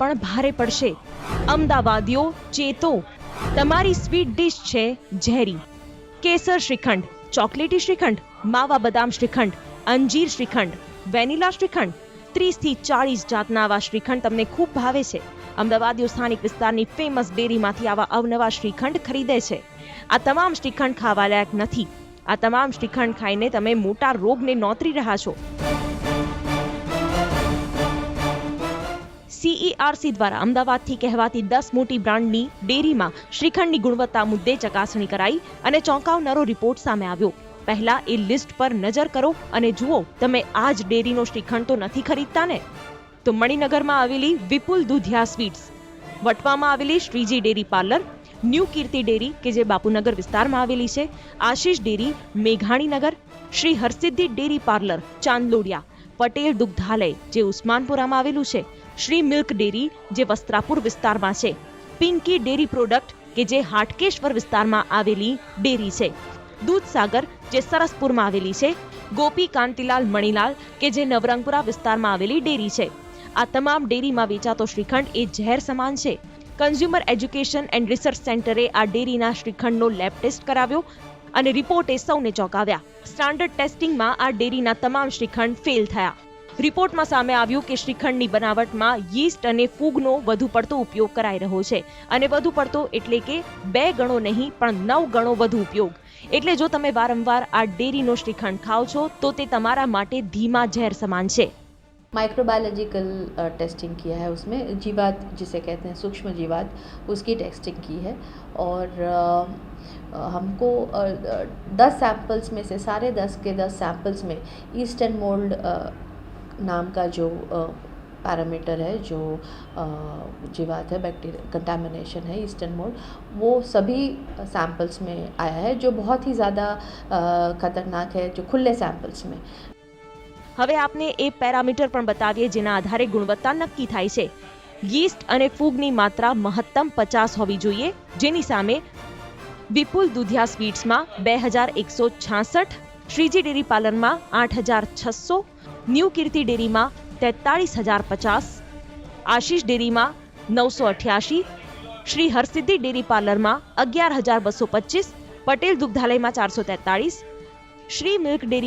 પણ ભારે પડશે. અમદાવાદીઓ ચેતો. તમારી સ્વીટ ડિશ છે ઝેરી. કેસર શ્રીખંડ, ચોકલેટી શ્રીખંડ, માવા બદામ શ્રીખંડ, અંજીર શ્રીખંડ, વેનીલા શ્રીખંડ, ત્રીસથી ચાળીસ જાતના આવા શ્રીખંડ તમને ખૂબ ભાવે છે. અમદાવાદીઓ સ્થાનિક વિસ્તારની ફેમસ ડેરીમાંથી આવા અવનવા શ્રીખંડ ખરીદે છે. આ તમામ શ્રીખંડ ખાવા લાયક નથી. આ તમામ શ્રીખંડ ખાઈને તમે મોટા રોગને નોતરી રહ્યા છો. સીઈઆરસી દ્વારા અમદાવાદથી કહેવાતી દસ મોટી બ્રાન્ડની ડેરીમાં શ્રીખંડની ગુણવત્તા મુદ્દે ચકાસણી કરાઈ અને ચોંકાવનારો રિપોર્ટ સામે આવ્યો. પહેલા એ લિસ્ટ પર નજર કરો અને જુઓ, તમે આ જ ડેરીનો શ્રીખંડ તો નથી ખરીદતા ને? તો મણિનગરમાં આવેલી વિપુલ દુધિયા સ્વીટ્સ, વટવામાં આવેલી Shreeji dairy parlour, new Kirti dairy કે જે બાપુનગર વિસ્તારમાં આવેલી છે, Ashish dairy Meghaninagar Shri Harsiddhi dairy parlour, Chandlodiya, Patel દુગ્ધાલય જે ઉસ્માનપુરામાં આવેલું છે. શ્રી મિલ્ક ડેરી, જે વસ્ત્રાપુર વિસ્તારમાં છે. પિંકી ડેરી પ્રોડક્ટ, કે જે હાટકેશ્વર વિસ્તારમાં આવેલી ડેરી છે. દૂધસાગર જે સરસપુરમાં આવેલી છે. ગોપી કાંતિલાલ મણીલાલ, કે જે નવરંગપુરા વિસ્તારમાં આવેલી ડેરી છે. આ તમામ ડેરીમાં વેચાતો શ્રીખંડ એ ઝેર સમાન છે. કન્ઝ્યુમર એજ્યુકેશન એન્ડ રિસર્ચ સેન્ટરે આ ડેરીના શ્રીખંડનો લેબ ટેસ્ટ કરાવ્યો અને રિપોર્ટે સૌને ચોંકાવ્યા. સ્ટાન્ડર્ડ ટેસ્ટિંગમાં આ ડેરીના તમામ શ્રીખંડ ફેલ થયા. રિપોર્ટમાં સામે આવ્યું કે શ્રીખંડની બનાવટમાં યીસ્ટ અને ફૂગનો વધુ પડતો ઉપયોગ કરાઈ રહ્યો છે અને વધુ પડતો એટલે કે બે ગણો નહીં પણ નવ ગણો વધુ ઉપયોગ એટલે જો તમે વારંવાર આ ડેરીનો શ્રીખંડ ખાઓ છો તો તે તમારા માટે ધીમા ઝેર સમાન છે माइक्रोबायोलॉजिकल टेस्टिंग किया है उसमें जीवात जिसे कहते हैं सूक्ष्म जीवात उसकी टेस्टिंग की है और अ, अ, हमको दस सैंपल्स में से सारे दस के दस सैंपल्स में ईस्टर्न मोल्ड नाम का जो पैरामीटर है जो अ, जीवात है बैक्टीरिया कंटामिनेशन है ईस्टर्न मोल्ड वो सभी सैंपल्स में आया है जो बहुत ही ज़्यादा अ, खतरनाक है जो खुले सैंपल्स में હવે આપને એ પેરામીટર પણ બતાવીએ જેના આધારે ગુણવત્તા નક્કી થાય છે યીસ્ટ અને ફૂગની માત્રા મહત્તમ પચાસ હોવી જોઈએ જેની સામે વિપુલ દુધિયા સ્વીટ્સમાં બે હજાર એકસો છાસઠ શ્રીજી ડેરી પાર્લરમાં આઠ હજાર છસો ન્યૂ કીર્તિ ડેરીમાં તેતાળીસ હજાર પચાસ, આશીષ ડેરીમાં નવસો અઠ્યાસી, શ્રી હરસિદ્ધિ ડેરી પાર્લરમાં અગિયાર હજાર બસો પચીસ, પટેલ દુગ્ધાલયમાં ચારસો તેતાળીસ, શ્રી મિલ્ક ડેરી